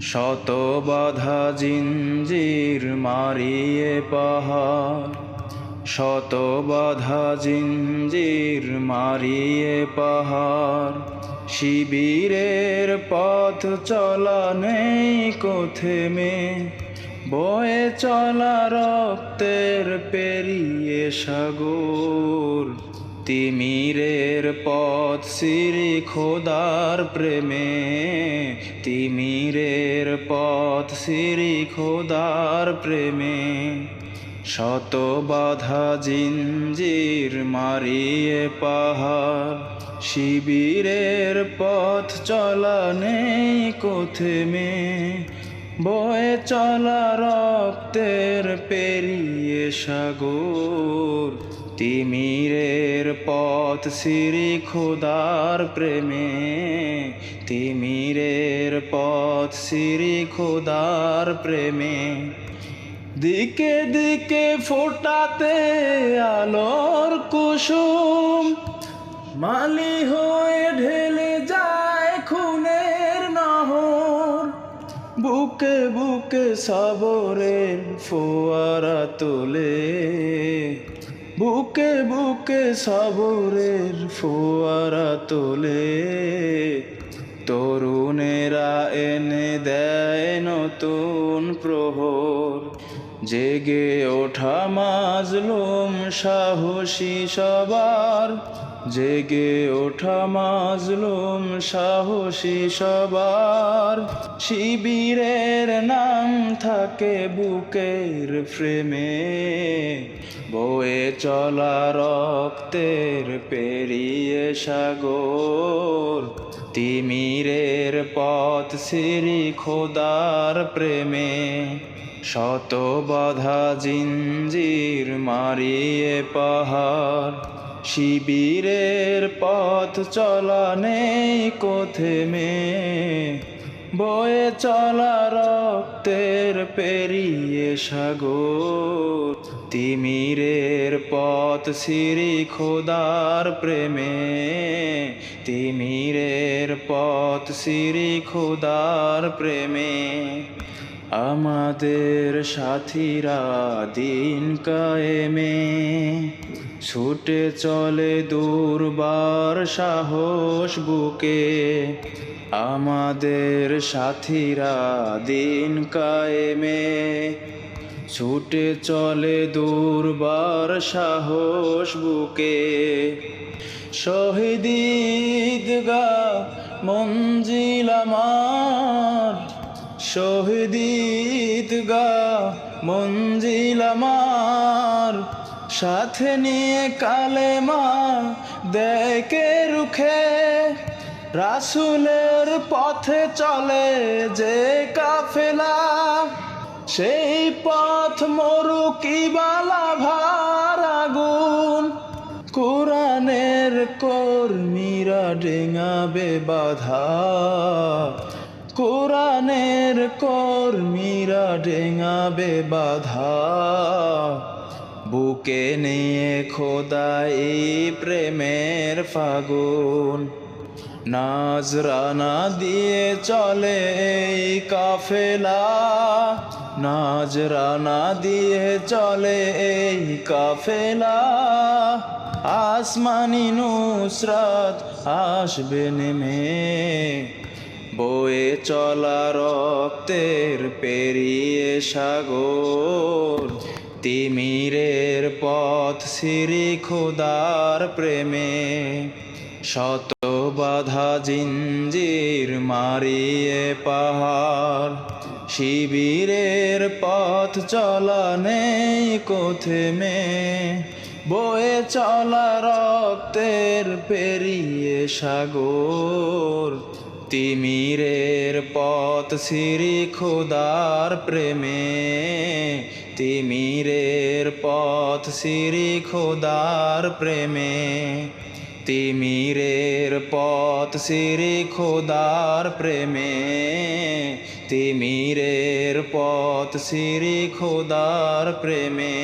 শত বাধা জিঞ্জির মারিয়ে পাহাড়। শত বাধা জিঞ্জির মারিয়ে পাহাড়। শিবিরের পথ চলা নেই কোথেমে বয়ে চলা রক্তের পেরিয়ে সাগর। তিমিরের পথ শ্রী খোদার প্রেমে। তিমিরের পথ শ্রী খোদার প্রেমে। শত বাধা জিঞ্জির মারিয়ে পাহাড়। শিবিরের পথ চলা নেই কোথেমে বয়ে চলা রক্তের পেরিয়ে সাগর। তিমিরের পথ শ্রী খোদার প্রেমে, তিমিরের পথ শ্রী খোদার প্রেমে। দিকে দিকে ফোটাতে আলোর কুসুম, মালি হয়ে ঢেলে যায় খুনের নহর। বুকে বুকে সাবরের ফোয়ারা তোলে বুকে বুকে সাবরের ফোয়ারা তোলে। তরুণেরা এনে দেয় নতুন প্রহর। জেগে ওঠা মাজলুম সাহসী সবার। জেগে ওঠা মাজলুম সাহসী সবার। শিবিরের নাম থাকে বুকের ফ্রেমে। বয়ে চলা রক্তের পেরিয়ে সাগর। তিমিরের পথ শ্রী খোদার প্রেমে। শত বাধা জিঞ্জির মারিয়ে পাহাড়। শিবিরের পথ চলা নেই কোথেমে বয়ে চলা রক্তের পেরিয়ে সাগর। তিমিরের পথ শ্রী খোদার প্রেমে। তিমিরের পথ শ্রী খোদার প্রেমে। আমাদের সাথীরা দিন কায়েমে ছুটে চলে দুর্বার সাহস বুকে। আমাদের সাথীরা দিন কায়েমে ছুটে চলে দুর্বার সাহস বুকে। শহীদ ঈদগা মঞ্জিল আমার শহীদ ঈদগা মঞ্জিল আমার। সাথে নিয়ে কালেমা দেখে রুখে। রাসুলের পথে চলে যে কাফেলা, সেই পথ মরু কিবালা ভার আগুন। কোরআনের কর্মীরা ডেঙাবে বাধা। কোরআনের কর্মীরা ডেঙাবে বাধা। বুকে নিয়ে খোদাই প্রেমের ফাগুন। নাজরানা দিয়ে চলে এই কাফেলা। নাজরানা দিয়ে চলে এই কাফেলা। আসমানি নুসরাত আসবে নেমে। বয়ে চলা রক্তের পেরিয়ে সাগর। তিমিরের পথ শ্রী খোদার প্রেমে। শত বাধা জিঞ্জির মারিয়ে পাহাড়। শিবিরের পথ চলা নেই কোথেমে। বয়ে চলা রক্তের পেরিয়ে সাগর। তিমিরের পথ শ্রী খোদার প্রেমে, তিমিরের পথ শ্রী খোদার প্রেমে, তিমিরের পথ শ্রী খোদার প্রেমে, তিমিরের পথ শ্রী খোদার প্রেমে।